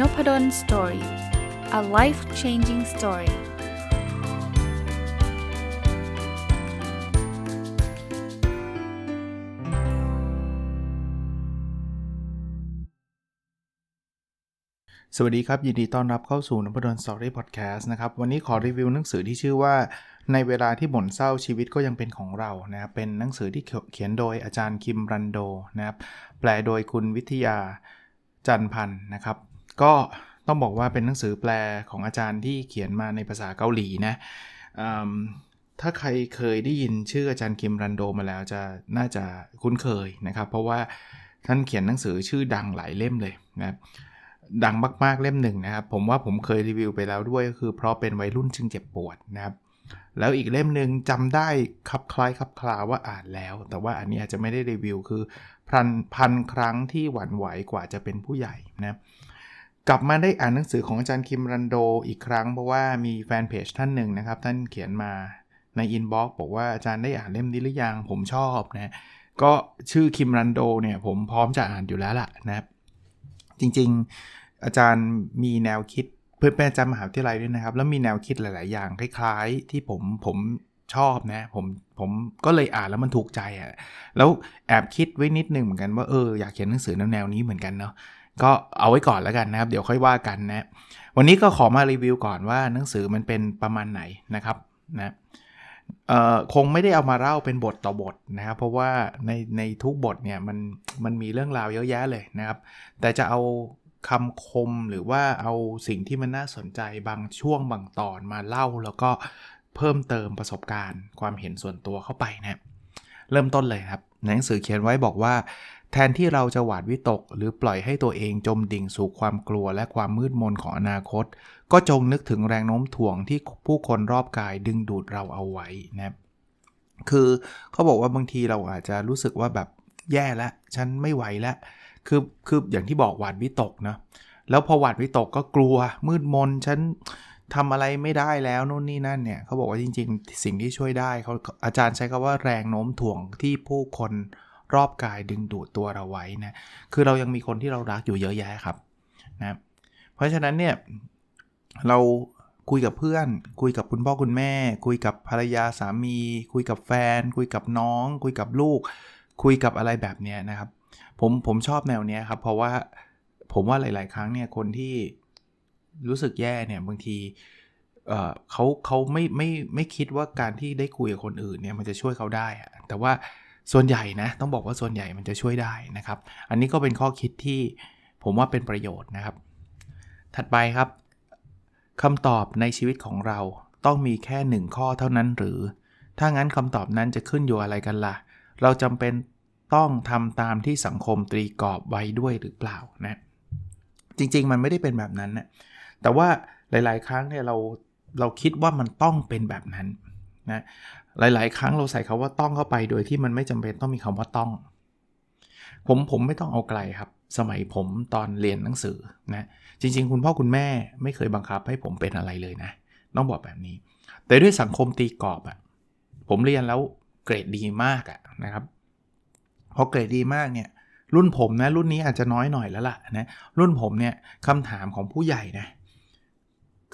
n o p ด d o สตอรี่ a life changing story สวัสดีครับ ยินดีต้อนรับเข้าสู่นพดลสตอรี่พอดแคสต์นะครับ วันนี้ขอรีวิวหนังสือที่ชื่อว่า ในเวลาที่บ่นเศร้าชีวิตก็ยังเป็นของเรานะครับเป็นหนังสือที่เขียนโดยอาจารย์คิมรันโดนะครับแปลโดยคุณวิทยาจันพันธ์นะครับ ก็ต้องบอกว่าเป็นหนังสือแปลของอาจารย์ที่เขียนมาในภาษาเกาหลีนะถ้าใครเคยได้ยินชื่ออาจารย์คิมรันโดมาแล้วจะน่าจะคุ้นเคยนะครับ เพราะว่าท่านเขียนหนังสือชื่อดังหลายเล่มเลยนะครับดังมากๆเล่มหนึ่งนะครับ ผมว่าผมเคยรีวิวไปแล้วด้วยก็คือ เพราะเป็นวัยรุ่นจึงเจ็บปวดนะครับแล้วอีกเล่มหนึ่งจำได้คลับคล้ายคลับคลาว่าอ่านแล้ว แต่ว่าอันนี้อาจจะไม่ได้รีวิวคือพันพันครั้งที่หวั่นไหวกว่าจะเป็นผู้ใหญ่นะ กลับมาได้อ่านหนังสือของอาจารย์คิมรันโดอีกครั้งเพราะว่ามีแฟนเพจท่านหนึ่งนะครับ ท่านเขียนมาในอินบ็อกซ์บอกว่าอาจารย์ได้อ่านเล่มนี้หรือยังผมชอบนะก็ชื่อคิมรันโดเนี่ยผมพร้อมจะอ่านอยู่แล้วล่ะนะจริงๆอาจารย์มีแนวคิดเพื่อนเป็นอาจารย์มหาวิทยาลัยด้วยนะครับ แล้วมีแนวคิดหลาย ๆ อย่างคล้าย ๆ ที่ผมผมชอบนะผมผมก็เลยอ่านแล้วมันถูกใจอะ่ะแล้วแอบคิดไว้นิดนึงเหมือนกันว่าเอออยากเขียนหนังสือแนวนี้เหมือนกันเนาะ ก็เอาไว้ก่อนแล้วกันนะครับ เดี๋ยวค่อยว่ากันนะ วันนี้ก็ขอมารีวิวก่อนว่าหนังสือมันเป็นประมาณไหนนะครับนะคงไม่ได้เอามาเล่าเป็นบทต่อบทนะครับ เพราะว่าในในทุกบทเนี่ยมันมันมีเรื่องราวเยอะแยะเลยนะครับ แต่จะเอาคำคมหรือว่าเอาสิ่งที่มันน่าสนใจบางช่วงบางตอนมาเล่า แล้วก็เพิ่มเติมประสบการณ์ ความเห็นส่วนตัวเข้าไปนะเริ่มต้นเลยครับหนังสือเขียนไว้บอกว่า แทนที่เราจะหวาดวิตก หรือปล่อยให้ตัวเองจมดิ่งสู่ความกลัวและความมืดมนของอนาคต ก็จงนึกถึงแรงโน้มถ่วงที่ผู้คนรอบกายดึงดูดเราเอาไว้นะคือเขาบอกว่าบางทีเราอาจจะรู้สึกว่าแบบแย่แล้วฉันไม่ไหวแล้วคือคืออย่างที่บอกหวาดวิตกนะแล้วพอหวาดวิตกก็กลัวมืดมนฉันทำอะไรไม่ได้แล้วนู่นนี่นั่นเนี่ยเขาบอกว่าจริง ๆ สิ่งที่ช่วยได้เขาอาจารย์ใช้คำว่าแรงโน้มถ่วงที่ผู้คน รอบกายดึงดูดตัวเราไว้นะ คือเรายังมีคนที่เรารักอยู่เยอะแยะครับนะ เพราะฉะนั้นเนี่ยเราคุยกับเพื่อน คุยกับคุณพ่อคุณแม่ คุยกับภรรยาสามี คุยกับแฟน คุยกับน้อง คุยกับลูก คุยกับอะไรแบบนี้นะครับ ผมผมชอบแนวเนี้ยครับ เพราะว่าผมว่าหลาย ๆ ครั้งเนี่ยคนที่รู้สึกแย่เนี่ยบางทีเเขาเขาไม่ไม่ไม่คิดว่าการที่ได้คุยกับคนอื่นเนี่ยมันจะช่วยเขาได้ แต่ว่า ส่วนใหญ่นะต้องบอกว่าส่วนใหญ่มันจะช่วยได้นะครับ อันนี้ก็เป็นข้อคิดที่ผมว่าเป็นประโยชน์นะครับ ถัดไปครับคำตอบในชีวิตของเราต้องมีแค่ 1 ข้อเท่านั้นหรือ ถ้างั้นคำตอบนั้นจะขึ้นอยู่อะไรกันละ่ะ เราจำเป็นต้องทำตามที่สังคมตรีกรอบไว้ด้วยหรือเปล่านะจริงๆ มันไม่ได้เป็นแบบนั้นนะแต่ว่าหลาย ๆ ครั้งเนี่ยเราเราคิดว่ามันต้องเป็นแบบนั้นนะ หลาย ๆ ครั้งเราใส่คาว่าต้องเข้าไปโดยที่มันไม่จำเป็นต้องมีคำว่าต้อง ผมผมไม่ต้องเอาไกลครับ สมัยผมตอนเรียนหนังสือนะจริง ๆ คุณพ่อคุณแม่ไม่เคยบังคับให้ผมเป็นอะไรเลยนะต้องบอกแบบนี้ แต่ด้วยสังคมตีกรอบอะผมเรียนแล้วเกรดดีมากอะนะครับพอเกรดดีมากเนี่ยรุ่นผมนะรุ่นนี้อาจจะน้อยหน่อยแล้วล่ะนะรุ่นผมเนี่ยคำถามของผู้ใหญ่นะ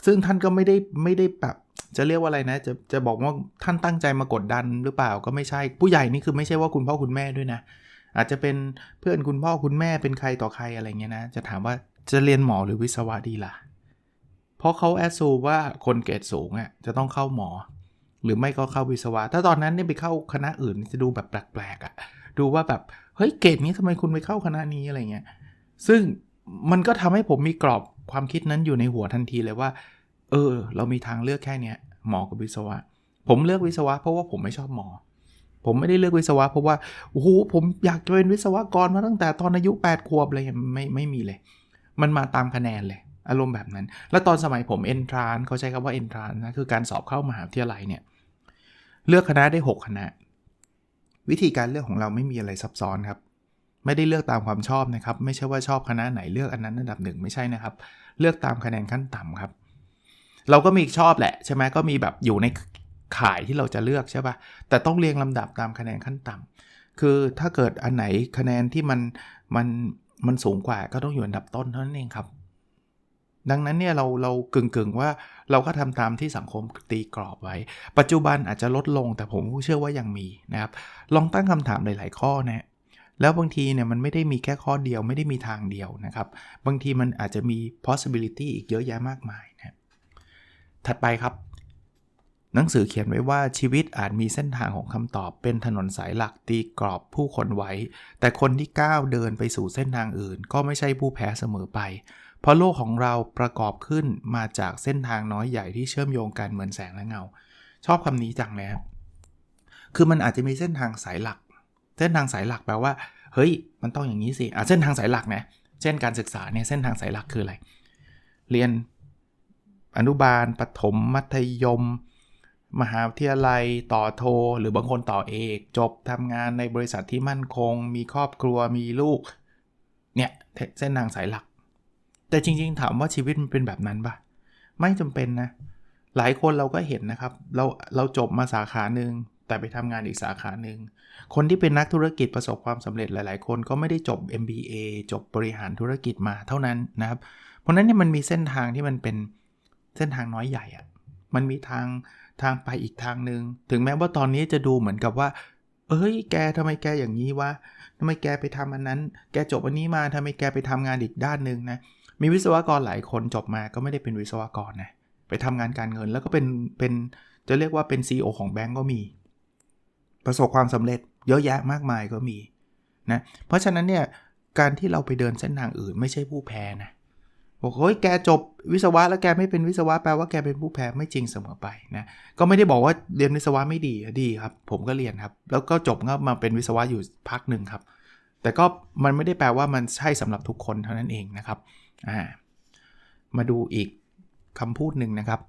ซึ่งท่านก็ไม่ได้ไม่ได้แบบ จะเรียกว่าอะไรนะ จะจะบอกว่าท่านตั้งใจมากดดันหรือเปล่าก็ไม่ใช่ ผู้ใหญ่นี่คือไม่ใช่ว่าคุณพ่อคุณแม่ด้วยนะ อาจจะเป็นเพื่อนคุณพ่อคุณแม่เป็นใครต่อใครอะไรเงี้ยนะ จะถามว่าจะเรียนหมอหรือวิศวะดีล่ะ เพราะเขาแอดซูว่าคนเกรดสูงอะจะต้องเข้าหมอ หรือไม่ก็เข้าวิศวะ ถ้าตอนนั้นเนี่ยไปเข้าคณะอื่นจะดูแบบแปลกๆอะ ดูว่าแบบเฮ้ยเกรดนี้ทำไมคุณไปเข้าคณะนี้อะไรเงี้ย ซึ่งมันก็ทำให้ผมมีกรอบความคิดนั้นอยู่ในหัวทันทีเลยว่า เออ เรามีทางเลือกแค่เนี้ยหมอกับวิศวะ ผมเลือกวิศวะเพราะว่าผมไม่ชอบหมอ ผมไม่ได้เลือกวิศวะเพราะว่าโอ้โหผมอยากจะเป็นวิศวกรมาตั้งแต่ตอนอายุ8ขวบเลยไม่ไม่มีเลย มันมาตามคะแนนเลยอารมณ์แบบนั้น แล้วตอนสมัยผมเอนทรานเขาใช้คำว่าเอนทรานนะคือการสอบเข้ามหาวิทยาลัยเนี่ยเลือกคณะได้ 6 คณะ วิธีการเลือกของเราไม่มีอะไรซับซ้อนครับ ไม่ได้เลือกตามความชอบนะครับ ไม่ใช่ว่าชอบคณะไหนเลือกอันนั้นอันดับหนึ่งไม่ใช่นะครับ เลือกตามคะแนนขั้นต่ำครับ เราก็มีชอบแหละใช่ไหมก็มีแบบอยู่ในขายที่เราจะเลือกใช่ปะ่ะแต่ต้องเรียงลำดับตามคะแนนขั้นต่ำคือถ้าเกิดอันไหนคะแนนที่มันมันมันสูงกว่าก็ต้องอยู่อันดับต้นเท่านั้นเองครับ ดังนั้นเนี่ยเราเรากึ่งกึ่งว่าเราก็ทำตามที่สังคมตีกรอบไว้ ปัจจุบันอาจจะลดลงแต่ผมเชื่อว่ายังมีนะครับ ลองตั้งคำถามหลาย ๆ ข้อนะแล้วบางทีเนี่ยมันไม่ได้มีแค่ข้อเดียวไม่ได้มีทางเดียวนะครับ บางทีมันอาจจะมี possibility อีกเยอะแยะมากมาย ถัดไปครับ หนังสือเขียนไว้ว่าชีวิตอาจมีเส้นทางของคำตอบเป็นถนนสายหลักตีกรอบผู้คนไว้ แต่คนที่ก้าวเดินไปสู่เส้นทางอื่น ก็ไม่ใช่ผู้แพ้เสมอไป เพราะโลกของเราประกอบขึ้นมาจากเส้นทางน้อยใหญ่ที่เชื่อมโยงกันเหมือนแสงและเงา ชอบคำนี้จังเลยครับคือมันอาจจะมีเส้นทางสายหลัก เส้นทางสายหลักแปลว่า เฮ้ย มันต้องอย่างนี้สิอะเส้นทางสายหลักนะ เช่นการศึกษาเนี่ย เส้นทางสายหลักคืออะไร เรียน อนุบาลปฐมมัธยม มหาวิทยาลัยต่อโท หรือบางคนต่อเอก จบทำงานในบริษัทที่มั่นคง มีครอบครัวมีลูก เนี่ยเส้นทางสายหลัก แต่จริงๆ ถามว่าชีวิตมันเป็นแบบนั้นปะไม่จำเป็นนะ หลายคนเราก็เห็นนะครับ เราเราจบมาสาขาหนึ่งแต่ไปทำงานอีกสาขาหนึ่ง คนที่เป็นนักธุรกิจประสบความสำเร็จหลาย ๆ คนก็ไม่ได้จบ MBA จบบริหารธุรกิจมาเท่านั้นนะครับ เพราะนั้นเนี่ยมันมีเส้นทางที่มันเป็น เส้นทางน้อยใหญ่อะมันมีทางทางไปอีกทางหนึ่งถึงแม้ว่าตอนนี้จะดูเหมือนกับว่า เอ้ย แกทำไมแกอย่างนี้วะทำไมแกไปทำอันนั้น แกจบอันนี้มาทำไมแกไปทำงานอีกด้านหนึ่งนะ มีวิศวกรหลายคนจบมาก็ไม่ได้เป็นวิศวกรนะ ไปทำงานการเงินแล้วก็เป็นเป็นจะเรียกว่าเป็น CEO ของแบงก์ก็มี ประสบความสำเร็จเยอะแยะมากมายก็มีนะ เพราะฉะนั้นเนี่ยการที่เราไปเดินเส้นทางอื่นไม่ใช่ผู้แพ้นะ บอกเฮ้ยแกจบวิศวะแล้วแกไม่เป็นวิศวะแปลว่าแกเป็นผู้แพ้ไม่จริงเสมอไปนะก็ไม่ได้บอกว่าเรียนวิศวะไม่ดีดีครับ ผมก็เรียนครับ แล้วก็จบก็มาเป็นวิศวะอยู่พักหนึ่งครับ แต่ก็มันไม่ได้แปลว่ามันใช่สำหรับทุกคนเท่านั้นเองนะครับอ่ามาดูอีกคำพูดหนึ่งนะครับ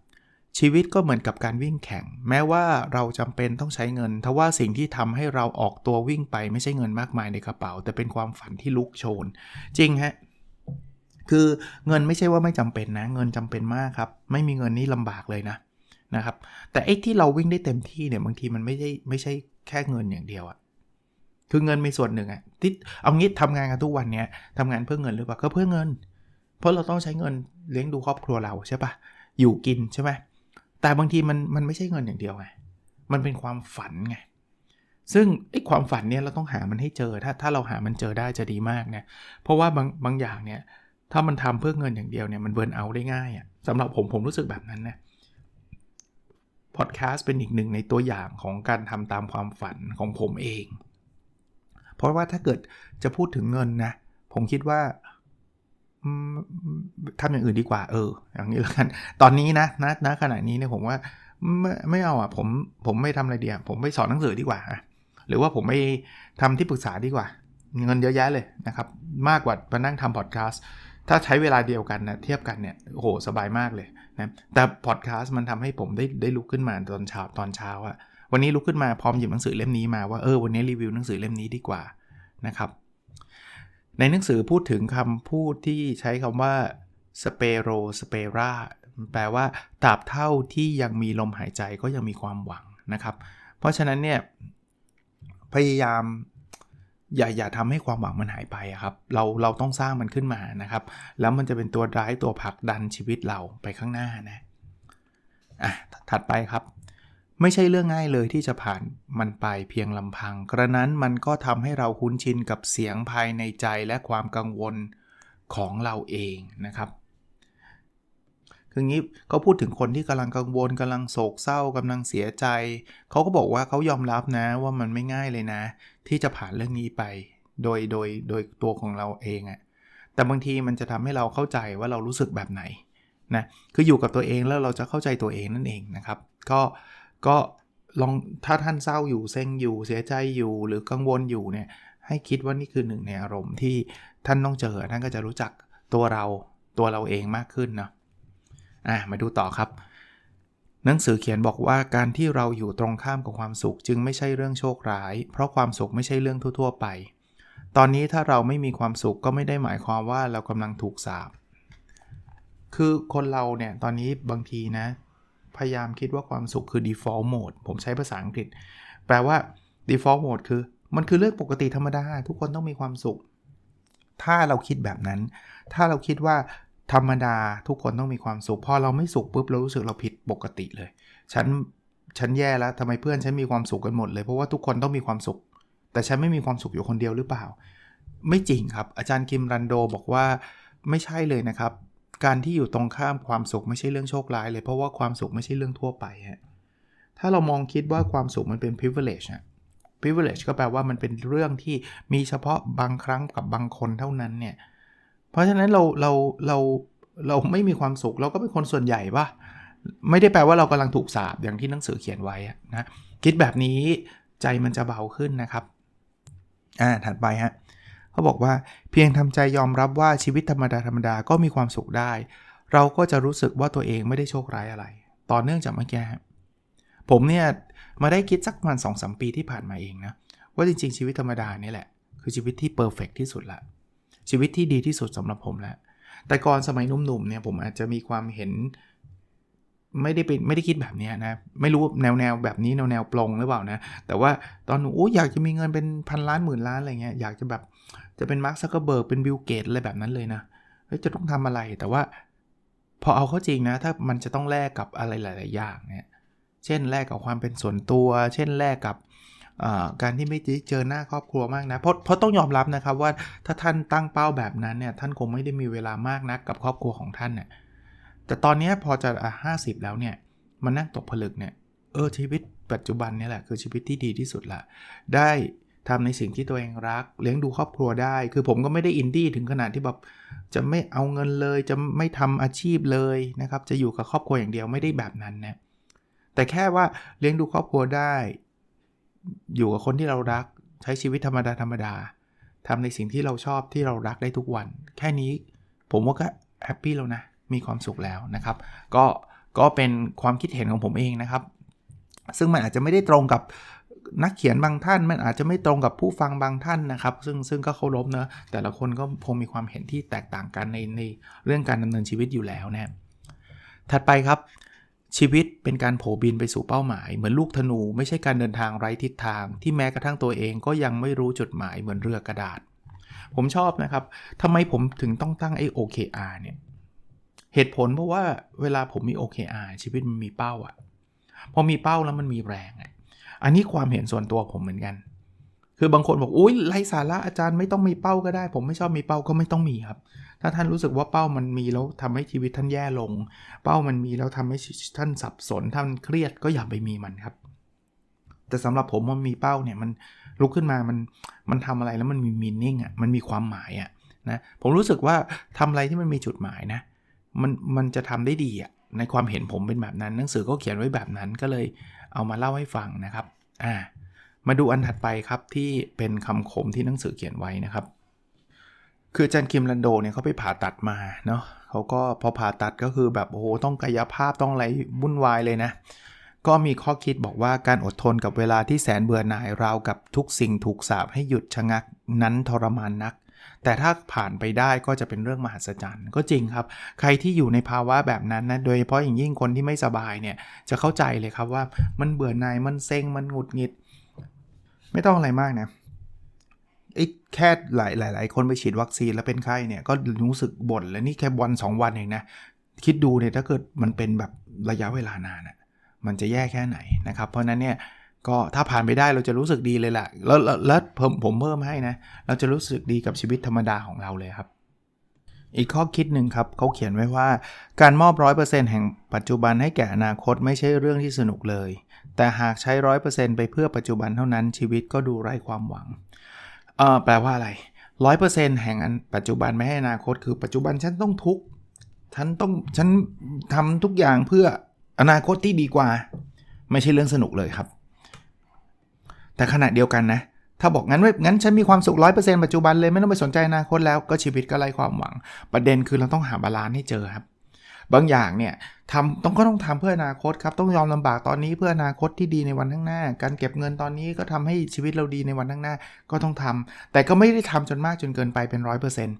ชีวิตก็เหมือนกับการวิ่งแข่ง แม้ว่าเราจำเป็นต้องใช้เงินทว่าสิ่งที่ทำให้เราออกตัววิ่งไปไม่ใช่เงินมากมายในกระเป๋า แต่เป็นความฝันที่ลุกโชน จริงฮะ คือเงินไม่ใช่ว่าไม่จำเป็นนะ เงินจำเป็นมากครับ ไม่มีเงินนี่ลำบากเลยนะนะครับ แต่ไอ้ที่เราวิ่งได้เต็มที่เนี่ยบางทีมันไม่ใช่ไม่ใช่แค่เงินอย่างเดียวอะคือเงินมีส่วนหนึ่งอะที่เอางี้ทำงานกันทุกวันเนี้ยทำงานเพื่อเงินหรือเปล่าก็เพื่อเงิน เพราะเราต้องใช้เงินเลี้ยงดูครอบครัวเราใช่ปะอยู่กินใช่ไหมแต่บางทีมันมันไม่ใช่เงินอย่างเดียวไงมันเป็นความฝันไงซึ่งไอ้ความฝันเนี่ยเราต้องหามันให้เจอถ้าถ้าเราหามันเจอได้จะดีมากนะเพราะว่าบางบางอย่างเนี่ย ถ้ามันทำเพื่อเงินอย่างเดียวเนี่ยมันเบิร์นเอาได้ง่ายอะ่ะสำหรับผมผมรู้สึกแบบนั้นนะพอดแคสต์เป็นอีกหนึ่งในตัวอย่างของการทำตามความฝันของผมเอง เพราะว่าถ้าเกิดจะพูดถึงเงินนะ ผมคิดว่าทำอย่างอื่นดีกว่า เออ อย่างนี้แล้วกัน ตอนนี้นะนะนะขณะนี้เนี่ยผมว่าไม่ไม่เอาอะผมผมไม่ทำอะไรเดียวผมไปสอนหนังสือดีกว่า หรือว่าผมไปทำที่ปรึกษาดีกว่า เงินเยอะแยะเลยนะครับ มากกว่ามานั่งทำพอดแคสต์ ถ้าใช้เวลาเดียวกันนะเทียบกันเนี่ยโอ้โหสบายมากเลยนะแต่พอดแคสต์มันทำให้ผมได้ได้ลุกขึ้นมาตอนเช้าตอนเช้าอะวันนี้ลุกขึ้นมาพร้อมหยิบหนังสือเล่มนี้มาว่าเออวันนี้รีวิวหนังสือเล่มนี้ดีกว่านะครับ ในหนังสือพูดถึงคำพูดที่ใช้คำว่า spero spera แปลว่าตราบเท่าที่ยังมีลมหายใจก็ยังมีความหวังนะครับ เพราะฉะนั้นเนี่ยพยายาม อย่าอย่าทำให้ความหวังมันหายไปครับ เราเราต้องสร้างมันขึ้นมานะครับ แล้วมันจะเป็นตัวร้ายตัวผลักดันชีวิตเราไปข้างหน้านะอะถัดไปครับ ไม่ใช่เรื่องง่ายเลยที่จะผ่านมันไปเพียงลำพัง กระนั้นมันก็ทำให้เราคุ้นชินกับเสียงภายในใจและความกังวลของเราเองนะครับ คืองี้เขาพูดถึงคนที่กำลังกังวลกำลังโศกเศร้ากำลังเสียใจ เขาก็บอกว่าเขายอมรับนะว่ามันไม่ง่ายเลยนะ ที่จะผ่านเรื่องนี้ไป โดยโดยโดยตัวของเราเองอะแต่บางทีมันจะทำให้เราเข้าใจว่าเรารู้สึกแบบไหนนะคืออยู่กับตัวเองแล้วเราจะเข้าใจตัวเองนั่นเองนะครับ ก็ก็ลองถ้าท่านเศร้าอยู่เซ็งอยู่เสียใจอยู่หรือกังวลอยู่เนี่ยให้คิดว่านี่คือหนึ่งในอารมณ์ที่ท่านต้องเจอท่านก็จะรู้จักตัวเราตัวเราเองมากขึ้นเนาะ อะมาดูต่อครับ หนังสือเขียนบอกว่าการที่เราอยู่ตรงข้ามกับความสุขจึงไม่ใช่เรื่องโชคร้าย เพราะความสุขไม่ใช่เรื่องทั่ว ๆ ไป ตอนนี้ถ้าเราไม่มีความสุขก็ไม่ได้หมายความว่าเรากำลังถูกสาบคือคนเราเนี่ยตอนนี้บางทีนะ พยายามคิดว่าความสุขคือ default mode ผมใช้ภาษาอังกฤษ แปลว่า default mode คือ มันคือเรื่องปกติธรรมดา ทุกคนต้องมีความสุข ถ้าเราคิดแบบนั้น ถ้าเราคิดว่า ธรรมดาทุกคนต้องมีความสุขพอเราไม่สุขปุ๊บเรารู้สึกเราผิดปกติเลย ฉันฉันแย่แล้วทำไมเพื่อนฉันมีความสุขกันหมดเลย เพราะว่าทุกคนต้องมีความสุข แต่ฉันไม่มีความสุขอยู่คนเดียวหรือเปล่า ไม่จริงครับ อาจารย์คิมรันโดบอกว่าไม่ใช่เลยนะครับ การที่อยู่ตรงข้ามความสุขไม่ใช่เรื่องโชคร้ายเลย เพราะว่าความสุขไม่ใช่เรื่องทั่วไปฮะถ้าเรามองคิดว่าความสุขมันเป็น privilege อะ privilege ก็แปลว่ามันเป็นเรื่องที่มีเฉพาะบางครั้งกับบางคนเท่านั้นเนี่ย เพราะฉะนั้นเราเราเราเราไม่มีความสุข เราก็เป็นคนส่วนใหญ่ปะไม่ได้แปลว่าเรากำลังถูกสาบอย่างที่หนังสือเขียนไว้นะคิดแบบนี้ใจมันจะเบาขึ้นนะครับอ่าถัดไปฮะเขาบอกว่าเพียงทำใจยอมรับว่าชีวิตธรรมดาธรรมดาก็มีความสุขได้ เราก็จะรู้สึกว่าตัวเองไม่ได้โชคร้ายอะไร ต่อเนื่องจากเมื่อกี้ผมเนี่ยมาได้คิดสักประมาณสองสมปีที่ผ่านมาเองนะว่าจริงๆชีวิตธรรมดานี่แหละ คือชีวิตที่เพอร์เฟกที่สุดละ ชีวิตที่ดีที่สุดสำหรับผมแล้ว แต่ก่อนสมัยหนุ่มๆเนี่ยผมอาจจะมีความเห็น ไม่ได้เป็นไม่ได้คิดแบบนี้นะ ไม่รู้แนวแนวแบบนี้แนวแนวปลงหรือเปล่านะ แต่ว่าตอนหนูอยากจะมีเงินเป็นพันล้านหมื่นล้านอะไรเงี้ยอยากจะแบบจะเป็นมาร์คซักเกอร์เบิร์กเป็นบิลเกตอะไรแบบนั้นเลยนะจะต้องทำอะไรแต่ว่าพอเอาเข้าจริงนะ ถ้ามันจะต้องแลกกับอะไรหลาย ๆ อย่างเนี่ย เช่นแลกกับความเป็นส่วนตัว เช่นแลกกับ การที่ไม่ได้เจอหน้าครอบครัวมากนะเพราะเพราะต้องยอมรับนะครับว่าถ้าท่านตั้งเป้าแบบนั้นเนี่ยท่านคงไม่ได้มีเวลามากนักกับครอบครัวของท่านเนี่ยแต่ตอนนี้พอจะห้าสิบแล้วเนี่ยมันนั่งตกผลึกเนี่ยเออชีวิตปัจจุบันนี่แหละคือชีวิตที่ดีที่สุดละได้ทำในสิ่งที่ตัวเองรัก เลี้ยงดูครอบครัวได้ คือผมก็ไม่ได้อินดี้ถึงขนาดที่แบบจะไม่เอาเงินเลยจะไม่ทำอาชีพเลยนะครับจะอยู่กับครอบครัวอย่างเดียวไม่ได้แบบนั้นนะแต่แค่ว่าเลี้ยงดูครอบครัวได้ อยู่กับคนที่เรารัก ใช้ชีวิตธรรมดาธรรมดาทำในสิ่งที่เราชอบที่เรารักได้ทุกวัน แค่นี้ผมว่าก็แฮปปี้แล้วนะ มีความสุขแล้วนะครับ ก็ก็เป็นความคิดเห็นของผมเองนะครับ ซึ่งมันอาจจะไม่ได้ตรงกับนักเขียนบางท่าน มันอาจจะไม่ตรงกับผู้ฟังบางท่านนะครับ ซึ่งซึ่งก็เคารพนะแต่ละคนก็คงมีความเห็นที่แตกต่างกันในในเรื่องการดำเนินชีวิตอยู่แล้วนะถัดไปครับ ชีวิตเป็นการโผบินไปสู่เป้าหมาย เหมือนลูกธนูไม่ใช่การเดินทางไร้ทิศทาง ที่แม้กระทั่งตัวเองก็ยังไม่รู้จุดหมายเหมือนเรือกระดาษ ผมชอบนะครับทำไมผมถึงต้องตั้งไอ้ OKR เนี่ยเหตุผลเพราะว่าเวลาผมมี OKR ชีวิตมันมีเป้าอะพอมีเป้าแล้วมันมีแรงอะอันนี้ความเห็นส่วนตัวผมเหมือนกัน คือบางคนบอกอุ้ยไรสาระอาจารย์ไม่ต้องมีเป้าก็ได้ ผมไม่ชอบมีเป้าก็ไม่ต้องมีครับ ถ้าท่านรู้สึกว่าเป้ามันมีแล้วทำให้ชีวิตท่านแย่ลง เป้ามันมีแล้วทำให้ท่านสับสนท่านเครียดก็อย่าไปมีมันครับ แต่สำหรับผมมันมีเป้าเนี่ยมันลุกขึ้นมามันมันทำอะไรแล้วมันมีมีนิ่งอะมันมีความหมายอะนะผมรู้สึกว่าทำอะไรที่มันมีจุดหมายนะมันมันจะทำได้ดีอะในความเห็นผมเป็นแบบนั้นหนังสือก็เขียนไว้แบบนั้นก็เลยเอามาเล่าให้ฟังนะครับอ่ามาดูอันถัดไปครับที่เป็นคำคมที่หนังสือเขียนไว้นะครับ คือจันคิมลันโดเนี่ยเขาไปผ่าตัดมาเนาะเขาก็พอผ่าตัดก็คือแบบโอ้โหต้องกายภาพต้องอะไรวุ่นวายเลยนะ ก็มีข้อคิดบอกว่าการอดทนกับเวลาที่แสนเบื่อหน่ายราวกับทุกสิ่งถูกสาบให้หยุดชะงักนั้นทรมานนัก แต่ถ้าผ่านไปได้ก็จะเป็นเรื่องมหัศจรรย์ ก็จริงครับ ใครที่อยู่ในภาวะแบบนั้นนะโดยเฉพาะอย่างยิ่งคนที่ไม่สบายเนี่ยจะเข้าใจเลยครับว่ามันเบื่อหน่ายมันเซ็งมันหงุดหงิด ไม่ต้องอะไรมากนะ แค่หลายหลายหลายคนไปฉีดวัคซีนแล้วเป็นไข้เนี่ยก็รู้สึกบ่นแล้วนี่แค่วันสองวันเองนะ คิดดูเนี่ยถ้าเกิดมันเป็นแบบระยะเวลานานอะมันจะแย่แค่ไหนนะครับ เพราะนั้นเนี่ยก็ถ้าผ่านไปได้เราจะรู้สึกดีเลยแหละแล้วแล้วผมผมเพิ่มให้นะ เราจะรู้สึกดีกับชีวิตธรรมดาของเราเลยครับ อีกข้อคิดหนึ่งครับเขาเขียนไว้ว่า การมอบร้อยเปอร์เซ็นต์แห่งปัจจุบันให้แก่อนาคตไม่ใช่เรื่องที่สนุกเลย แต่หากใช้ร้อยเปอร์เซ็นต์ไปเพื่อปัจจุบันเท่านั้นชีวิตก็ดูไร้ความหวัง เออแปลว่าอะไรร้อยเปอร์เซ็นต์แห่งอันปัจจุบันไม่ให้อนาคต คือปัจจุบันฉันต้องทุกฉันต้องฉันทำทุกอย่างเพื่ออนาคตที่ดีกว่า ไม่ใช่เรื่องสนุกเลยครับ แต่ขณะเดียวกันนะ ถ้าบอกงั้นงั้นฉันมีความสุขร้อยเปอร์เซ็นต์ปัจจุบันเลยไม่ต้องไปสนใจอนาคตแล้วก็ชีวิตก็ไร้ความหวัง ประเด็นคือเราต้องหาบาลานซ์ให้เจอครับ บางอย่างเนี่ยทำต้องก็ต้องทำเพื่ออนาคตครับ ต้องยอมลำบากตอนนี้เพื่ออนาคตที่ดีในวันข้างหน้า การเก็บเงินตอนนี้ก็ทำให้ชีวิตเราดีในวันข้างหน้าก็ต้องทำแต่ก็ไม่ได้ทำจนมากจนเกินไปเป็นร้อยเปอร์เซ็นต์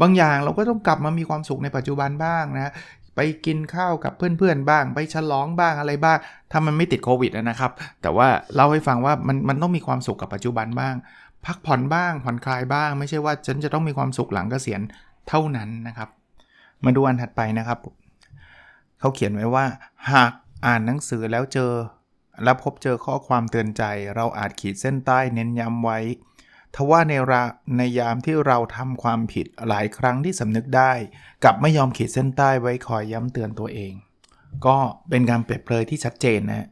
บางอย่างเราก็ต้องกลับมามีความสุขในปัจจุบันบ้างนะไปกินข้าวกับเพื่อนๆบ้าง ไปฉลองบ้างอะไรบ้าง ถ้ามันไม่ติดโควิดนะครับ แต่ว่าเล่าให้ฟังว่ามันมันต้องมีความสุขกับปัจจุบันบ้าง พักผ่อนบ้างผ่อนคลายบ้าง ไม่ใช่ว่าฉันจะต้องมีความสุขหลังเกษียณเท่านั้นนะครับ มาดูอันถัดไปนะครับ เขาเขียนไว้ว่า หากอ่านหนังสือแล้วเจอ แล้วพบเจอข้อความเตือนใจ เราอาจขีดเส้นใต้เน้นย้ำไว้ ทว่าในราในยามที่เราทำความผิดหลายครั้งที่สำนึกได้กลับไม่ยอมขีดเส้นใต้ไว้คอยย้ำเตือนตัวเอง ก็เป็นการเปรียบเปรยที่ชัดเจนนะ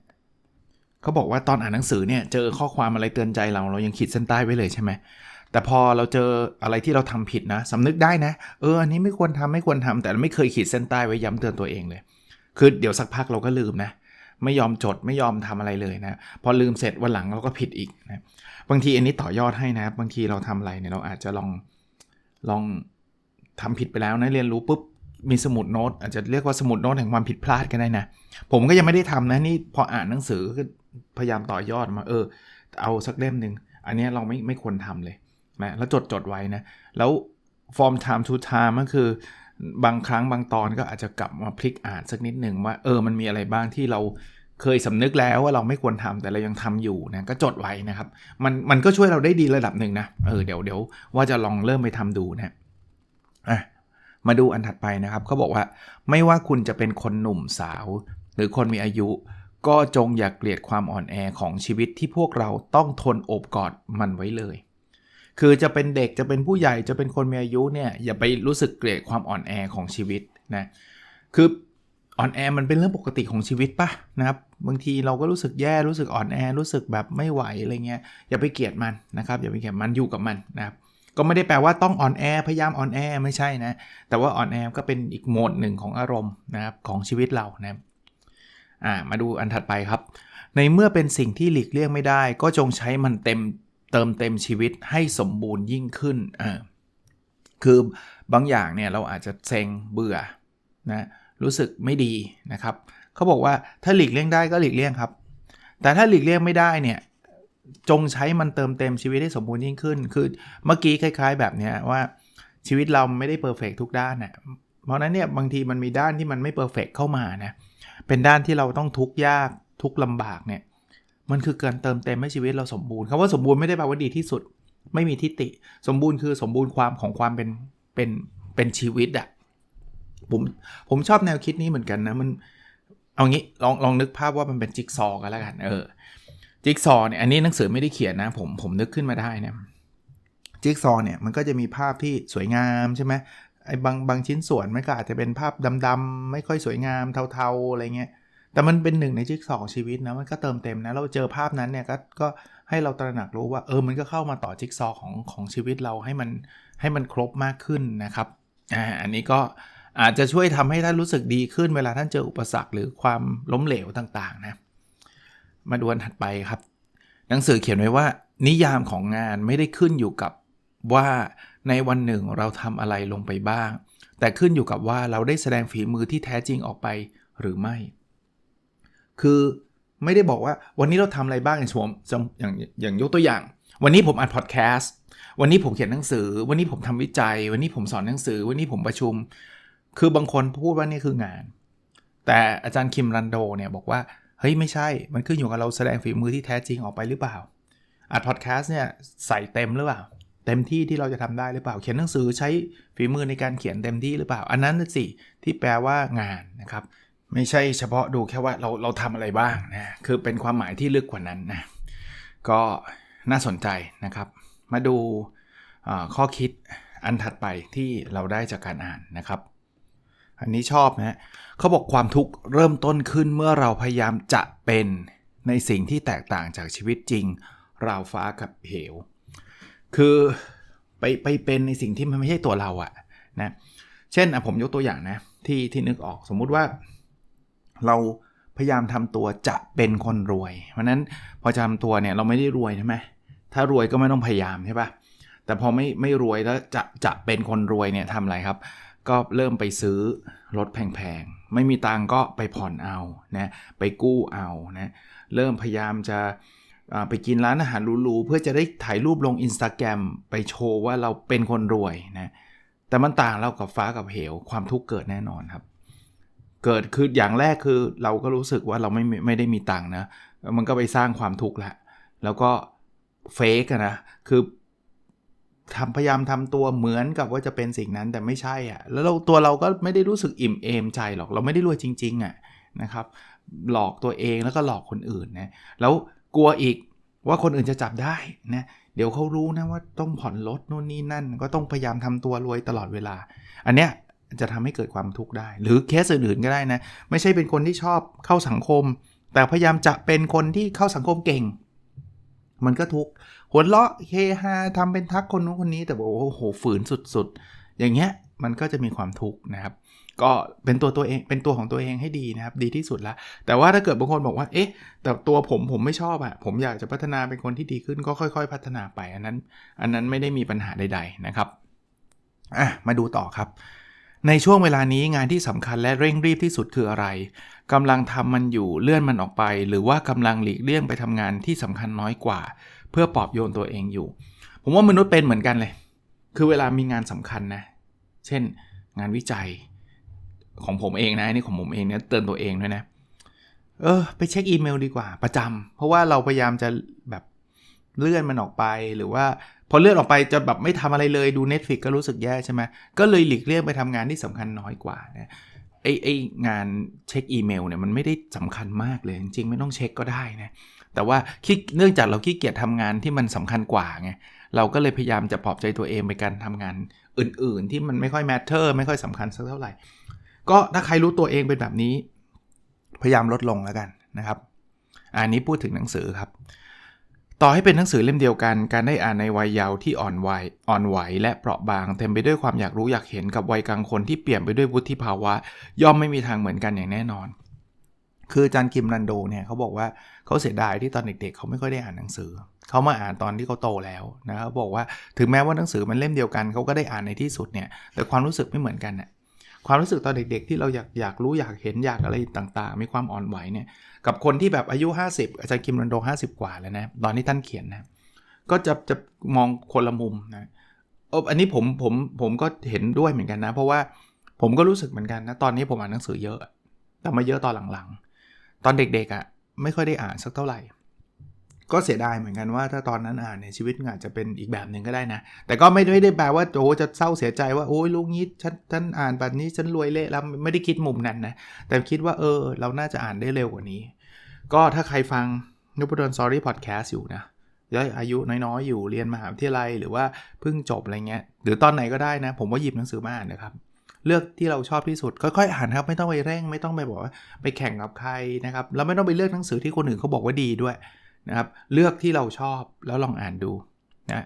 เขาบอกว่าตอนอ่านหนังสือเนี่ยเจอข้อความอะไรเตือนใจเราเรายังขีดเส้นใต้ไว้เลยใช่ไหมแต่พอเราเจออะไรที่เราทำผิดนะสำนึกได้นะ เอออันนี้ไม่ควรทำไม่ควรทำแต่ไม่เคยขีดเส้นใต้ไว้ย้ำเตือนตัวเองเลย คือเดี๋ยวสักพักเราก็ลืมนะ ไม่ยอมจดไม่ยอมทำอะไรเลยนะ พอลืมเสร็จวันหลังเราก็ผิดอีกนะ บางทีอันนี้ต่อยอดให้นะ บางทีเราทำอะไรเนี่ยเราอาจจะลองลองทำผิดไปแล้วนะเรียนรู้ปุ๊บมีสมุดโน้ตอาจจะเรียกว่าสมุดโน้ตแห่งความผิดพลาดก็ได้นะ ผมก็ยังไม่ได้ทำนะนี่พออ่านหนังสือก็พยายามต่อยอดมาเออ เอาสักเล่มหนึ่งอันนี้เราไม่ไม่ควรทำเลยนะแล้วจดจดไว้นะ แล้วฟอร์ม time to time ก็คือ บางครั้งบางตอนก็อาจจะกลับมาพลิกอ่านสักนิดหนึ่งว่าเออมันมีอะไรบ้างที่เราเคยสำนึกแล้วว่าเราไม่ควรทำแต่เรายังทำอยู่นะก็จดไว้นะครับ มันมันก็ช่วยเราได้ดีระดับหนึ่งนะเออเดี๋ยวเดี๋ยวว่าจะลองเริ่มไปทำดูนะอะมาดูอันถัดไปนะครับเขาบอกว่าไม่ว่าคุณจะเป็นคนหนุ่มสาว หรือคนมีอายุ ก็จงอย่ากเกลียดความอ่อนแอของชีวิตที่พวกเราต้องทนโอบกอดมันไว้เลย คือจะเป็นเด็กจะเป็นผู้ใหญ่จะเป็นคนมีอายุเนี่ยอย่าไปรู้สึกเกลียดความอ่อนแอของชีวิตนะคืออ่อนแอมันเป็นเรื่องปกติของชีวิตปะนะครับบางทีเราก็รู้สึกแย่รู้สึกอ่อนแอรู้สึกแบบไม่ไหวอะไรเงี้ยอย่าไปเกลียดมันนะครับอย่าไปเกลียดมันอยู่กับมันนะครับก็ไม่ได้แปลว่าต้องอ่อนแอพยายามอ่อนแอไม่ใช่นะแต่ว่าอ่อนแอก็เป็นอีกโหมดหนึ่งของอารมณ์นะครับของชีวิตเรานะอ่ามาดูอันถัดไปครับ ในเมื่อเป็นสิ่งที่หลีกเลี่ยงไม่ได้ ก็จงใช้มันเต็ม เติมเต็มชีวิตให้สมบูรณ์ยิ่งขึ้นอ่าคือบางอย่างเนี่ยเราอาจจะเซ็งเบื่อนะรู้สึกไม่ดีนะครับเขาบอกว่าถ้าหลีกเลี่ยงได้ก็หลีกเลี่ยงครับ แต่ถ้าหลีกเลี่ยงไม่ได้เนี่ยจงใช้มันเติมเต็มชีวิตให้สมบูรณ์ยิ่งขึ้น คือเมื่อกี้คล้าย ๆ แบบนี้ว่าชีวิตเราไม่ได้เพอร์เฟกทุกด้านนะ่ะเพราะนั้นเนี่ยบางทีมันมีด้านที่มันไม่เพอร์เฟกเข้ามานะเป็นด้านที่เราต้องทุกข์ยากทุกข์ลำบากเนี่ย มันคือการเติมเต็มให้ชีวิตเราสมบูรณ์คำว่าสมบูรณ์ไม่ได้แปลว่าดีที่สุด ไม่มีทิฏฐิสมบูรณ์คือสมบูรณ์ความของความเป็นเป็นเป็นชีวิตอะผมผมชอบแนวคิดนี้เหมือนกันนะมันเอางี้ลองลองนึกภาพว่ามันเป็นจิ๊กซอกันแล้วกันเออจิ๊กซอเนี่ยอันนี้หนังสือไม่ได้เขียนนะผมผมนึกขึ้นมาได้นะจิ๊กซอเนี่ยมันก็จะมีภาพที่สวยงามใช่ไหมไอ้บางบางชิ้นส่วนมันก็อาจจะเป็นภาพดำๆไม่ค่อยสวยงามเทาๆอะไรเงี้ย แต่มันเป็นหนึ่งในจิ๊กซอของชีวิตนะ มันก็เติมเต็มนะ เราเจอภาพนั้นเนี่ยก็ก็ให้เราตระหนักรู้ว่าเออ มันก็เข้ามาต่อจิ๊กซอของของชีวิตเราให้มันให้มันครบมากขึ้นนะครับ อ่า อันนี้ก็อาจจะช่วยทำให้ท่านรู้สึกดีขึ้นเวลาท่านเจออุปสรรคหรือความล้มเหลวต่างๆนะ มาดูอันถัดไปครับ หนังสือเขียนไว้ว่า นิยามของงานไม่ได้ขึ้นอยู่กับว่าในวันหนึ่งเราทำอะไรลงไปบ้าง แต่ขึ้นอยู่กับว่าเราได้แสดงฝีมือที่แท้จริงออกไปหรือไม่ คือไม่ได้บอกว่าวันนี้เราทำอะไรบ้างอย่างผมอย่างอย่างยกตัวอย่าง วันนี้ผมอัดพอดแคสต์วันนี้ผมเขียนหนังสือ วันนี้ผมทำวิจัย วันนี้ผมสอนหนังสือ วันนี้ผมประชุม คือบางคนพูดว่านี่คืองาน แต่อาจารย์คิมรันโดเนี่ยบอกว่าเฮ้ยไม่ใช่มันขึ้นอยู่กับเราแสดงฝีมือที่แท้จริงออกไปหรือเปล่าอัดพอดแคสต์เนี่ยใส่เต็มหรือเปล่าเต็มที่ที่เราจะทำได้หรือเปล่า เขียนหนังสือใช้ฝีมือในการเขียนเต็มที่หรือเปล่า อันนั้นสิที่แปลว่างานนะครับ ไม่ใช่เฉพาะดูแค่ว่าเราเราทำอะไรบ้างนะคือเป็นความหมายที่ลึกกว่านั้นนะก็น่าสนใจนะครับ มาดูข้อคิดอันถัดไปที่เราได้จากการอ่านนะครับ อันนี้ชอบนะเขาบอกความทุกข์เริ่มต้นขึ้นเมื่อเราพยายามจะเป็นในสิ่งที่แตกต่างจากชีวิตจริง ราวฟ้ากับเหว คือไปไปเป็นในสิ่งที่มันไม่ใช่ตัวเราอะนะเช่นผมยกตัวอย่างนะที่ที่นึกออกสมมุติว่า เราพยายามทำตัวจะเป็นคนรวย เพราะนั้นพอจะทำตัวเนี่ยเราไม่ได้รวยใช่ไหมถ้ารวยก็ไม่ต้องพยายามใช่ปะแต่พอไม่ไม่รวยแล้วจะจะเป็นคนรวยเนี่ยทำอะไรครับ ก็เริ่มไปซื้อรถแพงๆ ไม่มีตังก็ไปผ่อนเอานะไปกู้เอานะเริ่มพยายามจะไปกินร้านอาหารหรูๆเพื่อจะได้ถ่ายรูปลง Instagram ไปโชว์ว่าเราเป็นคนรวยนะแต่มันต่างเรากับฟ้ากับเหวความทุกข์เกิดแน่นอนครับ เกิดคืออย่างแรกคือเราก็รู้สึกว่าเราไม่ไม่ได้มีตังค์นะ มันก็ไปสร้างความทุกข์ละแล้วก็เฟกนะคือทำพยายามทำตัวเหมือนกับว่าจะเป็นสิ่งนั้นแต่ไม่ใช่อะ่ะแล้วเราตัวเราก็ไม่ได้รู้สึกอิ่มเอมใจหรอกเราไม่ได้รวยจริงๆอะ่ะนะครับ หลอกตัวเองแล้วก็หลอกคนอื่นนะแล้วกลัวอีกว่าคนอื่นจะจับได้นะเดี๋ยวเขารู้นะว่าต้องผ่อนรถนู่นนี่นั่น ก็ต้องพยายามทำตัวรวยตลอดเวลา อันเนี้ย จะทำให้เกิดความทุกข์ได้ หรือเคสอื่นๆก็ได้นะ ไม่ใช่เป็นคนที่ชอบเข้าสังคม แต่พยายามจะเป็นคนที่เข้าสังคมเก่ง มันก็ทุกข์หัวเราะเฮฮาทำเป็นทักคนนู้นคนนี้แต่บอกโอ้โหฝืนสุดๆ อย่างเงี้ยมันก็จะมีความทุกข์นะครับ ก็เป็นตัวตัวเองเป็นตัวของตัวเองให้ดีนะครับ ดีที่สุดละแต่ว่าถ้าเกิดบางคนบอกว่าเอ๊ะ แต่ตัวผมผมไม่ชอบอะผมอยากจะพัฒนาเป็นคนที่ดีขึ้นก็ค่อย ๆ พัฒนาไปอันนั้น อันนั้นไม่ได้มีปัญหาใด ๆนะครับอะมาดูต่อครับ ในช่วงเวลานี้งานที่สำคัญและเร่งรีบที่สุดคืออะไรกำลังทำมันอยู่เลื่อนมันออกไป หรือว่ากำลังหลีกเลี่ยงไปทำงานที่สำคัญน้อยกว่า เพื่อปลอบโยนตัวเองอยู่ ผมว่ามนุษย์เป็นเหมือนกันเลย คือเวลามีงานสำคัญนะ เช่น งานวิจัยของผมเองนะนี่ของผมเองเนี่ยเตือนตัวเองด้วยนะ เออ ไปเช็คอีเมลดีกว่าประจำเพราะว่าเราพยายามจะแบบเลื่อนมันออกไปหรือว่า พอเลื่อนออกไปจะแบบไม่ทำอะไรเลยดู Netflix ก็รู้สึกแย่ใช่ไหมก็เลยหลีกเลี่ยงไปทำงานที่สำคัญน้อยกว่านะไอ้ไองานเช็คอีเมลเนี่ยมันไม่ได้สำคัญมากเลย จริงๆ ไม่ต้องเช็คก็ได้นะแต่ว่าเนื่องจากเราขี้เกียจทำงานที่มันสำคัญกว่าไงเราก็เลยพยายามจะปลอบใจตัวเองไปการทำงานอื่น ๆ ที่มันไม่ค่อยแมทเทอร์ไม่ค่อยสำคัญสักเท่าไหร่ ก็ถ้าใครรู้ตัวเองเป็นแบบนี้ พยายามลดลงแล้วกันนะครับ อันนี้พูดถึงหนังสือครับ ต่อให้เป็นหนังสือเล่มเดียวกัน การได้อ่านในวัยเยาว์ที่อ่อนวัยอ่อนไหวและเปราะบาง เต็มไปด้วยความอยากรู้อยากเห็นกับวัยกลางคนที่เปลี่ยนไปด้วยวุฒิภาวะ ย่อมไม่มีทางเหมือนกันอย่างแน่นอน คืออาจารย์คิมรันโดเนี่ยเขาบอกว่าเขาเสียดายที่ตอนเด็กๆเขาไม่ค่อยได้อ่านหนังสือ เขามาอ่านตอนที่เขาโตแล้วนะครับบอกว่าถึงแม้ว่าหนังสือมันเล่มเดียวกันเขาก็ได้อ่านในที่สุดเนี่ยแต่ความรู้สึกไม่เหมือนกันน่ะความรู้สึกตอนเด็กๆ ที่เราอยากอยากรู้อยากเห็นอยากอะไรต่างๆ มีความอ่อนไหวเนี่ย กับคนที่แบบอายุ 50 อาจารย์คิมรันโด 50 กว่าแล้วนะ ตอนที่ท่านเขียนนะ ก็จะจะมองคนละมุมนะเอออันนี้ผมผมผมก็เห็นด้วยเหมือนกันนะ เพราะว่าผมก็รู้สึกเหมือนกันนะ ตอนนี้ผมอ่านหนังสือเยอะ แต่มาเยอะตอนหลังๆ ตอนเด็กๆอะ่ะไม่ค่อยได้อ่านสักเท่าไหร่ ก็เสียดายเหมือนกันว่าถ้าตอนนั้นอ่านเนี่ยชีวิตอาจจะเป็นอีกแบบหนึ่งก็ได้นะ แต่ก็ไม่ได้แปลว่าโอ้จะเศร้าเสียใจว่าโอ้ยลูกนี้ฉันฉันอ่านแบบนี้ฉันรวยเละแล้วไม่ได้คิดมุมนั้นนะแต่คิดว่าเออ เราน่าจะอ่านได้เร็วกว่านี้ ก็ถ้าใครฟังนุบดลซอรี่พอดแคสต์อยู่นะย้อยอายุน้อยๆ อยู่เรียนมหาวิทยาลัยหรือว่าเพิ่งจบอะไรเงี้ยหรือตอนไหนก็ได้นะ ผมว่าหยิบหนังสือมาอ่านนะครับเลือกที่เราชอบที่สุดค่อยๆอ่านครับไม่ต้องไปเร่ง ไม่ต้องไปบอกว่าไปแข่งกับใครนะครับแล้วไม่ต้องไปเลือกหนังสือที่คนอื่นเขาบอกว่าดีด้วย นะครับ เลือกที่เราชอบแล้วลองอ่านดูนะ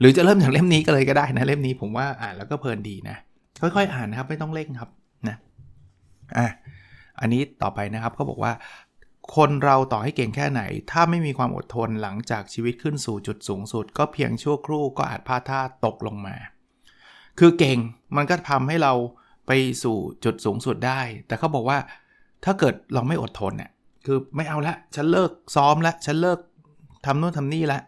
หรือจะเริ่มจากเล่มนี้ก็เลยก็ได้นะเล่มนี้ผมว่าอ่านแล้วก็เพลินดีนะค่อยๆ อ่านนะครับไม่ต้องเร่งครับนะอะอันนี้ต่อไปนะครับเขาบอกว่า คนเราต่อให้เก่งแค่ไหน ถ้าไม่มีความอดทนหลังจากชีวิตขึ้นสู่จุดสูงสุด ก็เพียงชั่วครู่ก็อาจพลาดท่าตกลงมา คือเก่งมันก็ทำให้เราไปสู่จุดสูงสุดได้ แต่เขาบอกว่าถ้าเกิดเราไม่อดทนเนี่ย คือไม่เอาละฉันเลิกซ้อมละฉันเลิกทำนู่นทำนี่ละ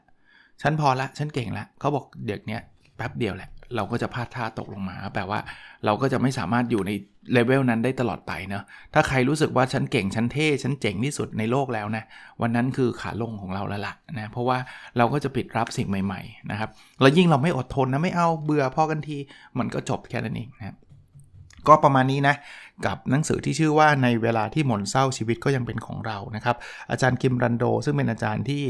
ฉันพอละฉันเก่งละเขาบอกเด็กเนี้ยแป๊บเดียวแหละ เราก็จะพลาดท่าตกลงมา แปลว่าเราก็จะไม่สามารถอยู่ในเลเวลนั้นได้ตลอดไปเนะถ้าใครรู้สึกว่าฉันเก่งฉันเท่ฉันเจ๋งที่สุดในโลกแล้วนะวันนั้นคือขาลงของเราแล้วล่ะนะเพราะว่าเราก็จะปิดรับสิ่งใหม่ ๆ นะครับ แล้วยิ่งเราไม่อดทนนะไม่เอาเบื่อพอกันทีมันก็จบแค่นั้นเองนะ ก็ประมาณนี้นะ กับหนังสือที่ชื่อว่าในเวลาที่หม่นเศร้าชีวิตก็ยังเป็นของเรานะครับ อาจารย์กิมรันโด ซึ่งเป็นอาจารย์ที่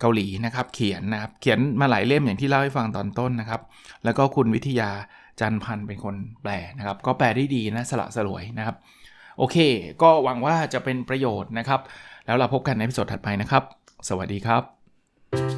เกาหลีนะครับ เขียนนะครับ เขียนมาหลายเล่มอย่างที่เล่าให้ฟังตอนต้นนะครับ แล้วก็คุณวิทยาจันพันธ์เป็นคนแปลนะครับ ก็แปลได้ดีนะสละสลวยนะครับ โอเค ก็หวังว่าจะเป็นประโยชน์นะครับ แล้วเราพบกันในพิสดถัดไปนะครับ สวัสดีครับ